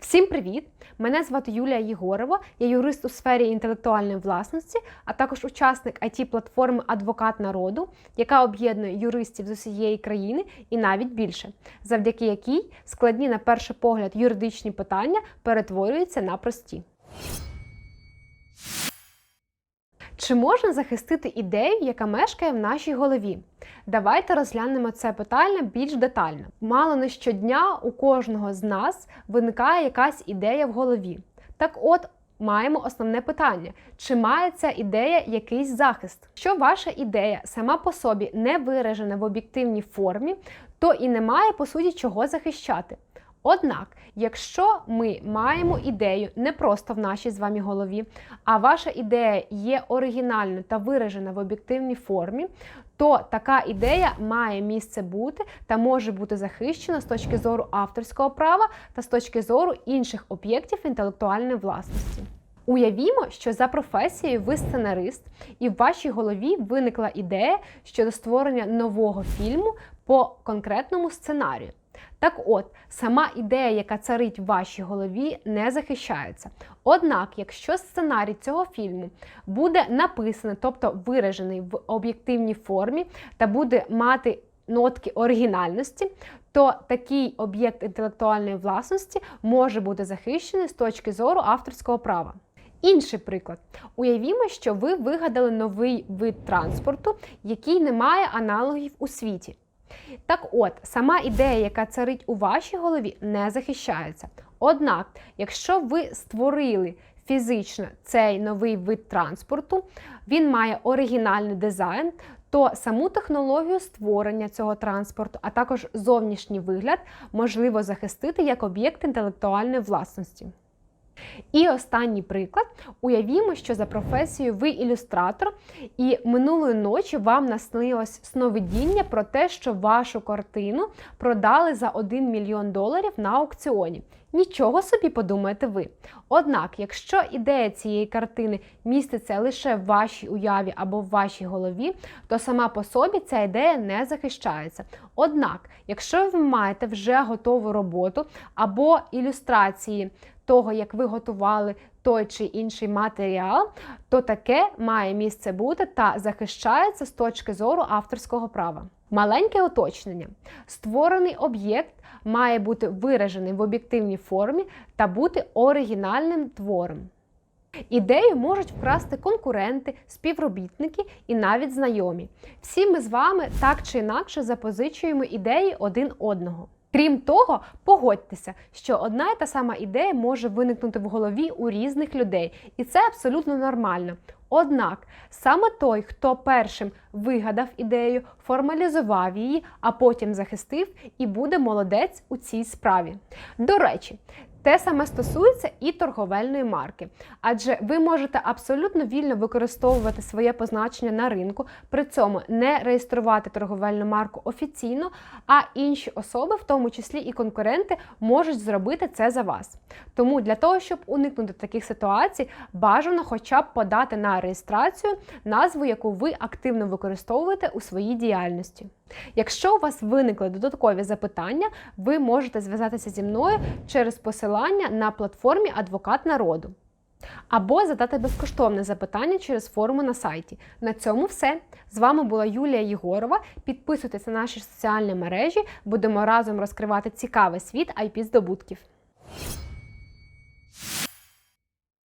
Всім привіт! Мене звати Юлія Єгорова, я юрист у сфері інтелектуальної власності, а також учасник it платформи Адвокат народу, яка об'єднує юристів з усієї країни і навіть більше, завдяки якій складні на перший погляд юридичні питання перетворюються на прості. Чи можна захистити ідею, яка мешкає в нашій голові? Давайте розглянемо це питання більш детально. Мало не щодня у кожного з нас виникає якась ідея в голові. Так от. Маємо основне питання: чи має ця ідея якийсь захист? Що ваша ідея сама по собі не виражена в об'єктивній формі, то і немає по суті чого захищати. Однак, якщо ми маємо ідею не просто в нашій з вами голові, а ваша ідея є оригінальною та виражена в об'єктивній формі, то така ідея має місце бути та може бути захищена з точки зору авторського права та з точки зору інших об'єктів інтелектуальної власності. Уявімо, що за професією ви сценарист, і в вашій голові виникла ідея щодо створення нового фільму по конкретному сценарію. Так от, сама ідея, яка царить в вашій голові, не захищається. Однак, якщо сценарій цього фільму буде написаний, тобто виражений в об'єктивній формі, та буде мати нотки оригінальності, то такий об'єкт інтелектуальної власності може бути захищений з точки зору авторського права. Інший приклад. Уявімо, що ви вигадали новий вид транспорту, який не має аналогів у світі. Так от, сама ідея, яка царить у вашій голові, не захищається. Однак, якщо ви створили фізично цей новий вид транспорту, він має оригінальний дизайн, то саму технологію створення цього транспорту, а також зовнішній вигляд можливо захистити як об'єкт інтелектуальної власності. І останній приклад: уявімо, що за професією ви ілюстратор, і минулої ночі вам наснилось сновидіння про те, що вашу картину продали за 1 мільйон доларів на аукціоні. Нічого собі подумаєте ви. Однак, якщо ідея цієї картини міститься лише в вашій уяві або в вашій голові, то сама по собі ця ідея не захищається. Однак, якщо ви маєте вже готову роботу або ілюстрації того, як ви готували той чи інший матеріал, то таке має місце бути та захищається з точки зору авторського права. Маленьке уточнення. Створений об'єкт має бути виражений в об'єктивній формі та бути оригінальним твором. Ідею можуть вкрасти конкуренти, співробітники і навіть знайомі. Всі ми з вами так чи інакше запозичуємо ідеї один одного. Крім того, погодьтеся, що одна і та сама ідея може виникнути в голові у різних людей, і це абсолютно нормально. Однак саме той, хто першим вигадав ідею, формалізував її, а потім захистив, і буде молодець у цій справі. До речі, те саме стосується і торговельної марки, адже ви можете абсолютно вільно використовувати своє позначення на ринку, при цьому не реєструвати торговельну марку офіційно, а інші особи, в тому числі і конкуренти, можуть зробити це за вас. Тому для того, щоб уникнути таких ситуацій, бажано хоча б подати на реєстрацію назву, яку ви активно використовуєте у своїй діяльності. Якщо у вас виникли додаткові запитання, ви можете зв'язатися зі мною через посилання на платформі Адвокат народу. Або задати безкоштовне запитання через форму на сайті. На цьому все. З вами була Юлія Єгорова. Підписуйтесь на наші соціальні мережі, будемо разом розкривати цікавий світ IP здобутків.